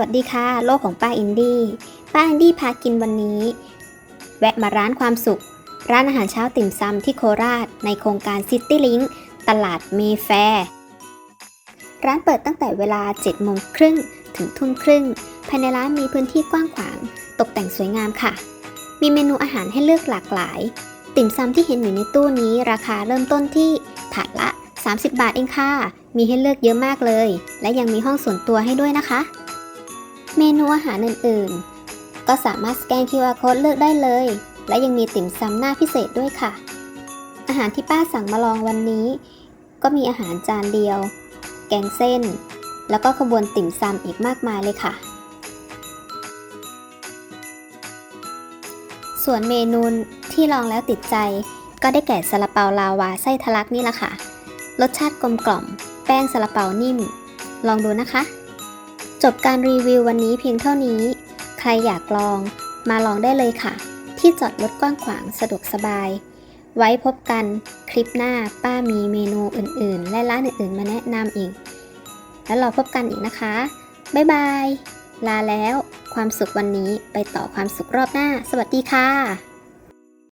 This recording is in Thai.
วัสดีค่ะ โลกของป้าอินดี้ ป้าอินดี้พากินวันนี้ แวะมาร้านความสุข ร้านอาหารเช้าติ่มซำที่โคราช ในโครงการซิตี้ลิงตลาดเมแฟร์ร้านเปิดตั้งแต่เวลา 7 โมงครึ่งถึงทุ่มครึ่ง ภายในร้านมีพื้นที่กว้างขวาง ตกแต่งสวยงามค่ะ มีเมนูอาหารให้เลือกหลากหลาย ติ่มซำที่เห็นอยู่ในตู้นี้ ราคาเริ่มต้นที่ถาดละ 30 บาทเองค่ะ มีให้เลือกเยอะมากเลย และยังมีห้องส่วนตัวให้ด้วยนะคะ เมนูอาหารอื่นๆ ก็สามารถสแกน QR code เลือกได้เลย และยังมีติ่มซำหน้าพิเศษด้วยค่ะ อาหารที่ป้าสั่งมาลองวันนี้ ก็มีอาหารจานเดียว แกงเส้น แล้วก็ขบวนติ่มซำอีกมากมายเลยค่ะ ส่วนเมนูที่ลองแล้วติดใจ ก็ได้แก่ซาลาเปาลาวาไส้ทะลักนี่ละค่ะ รสชาติกลมกล่อม แป้งซาลาเปานิ่ม ลองดูนะคะ จบการรีวิววันนี้เพียงเท่านี้ ใครอยากลอง มาลองได้เลยค่ะ ที่จอดรถกว้างขวางสะดวกสบาย ไว้พบกันคลิปหน้าป้ามีเมนูอื่น ๆ และร้านอื่น ๆ มาแนะนำอีก แล้วเราพบกันอีกนะคะ บ๊ายบาย ลาแล้ว ความสุขวันนี้ไปต่อความสุขรอบหน้า สวัสดีค่ะ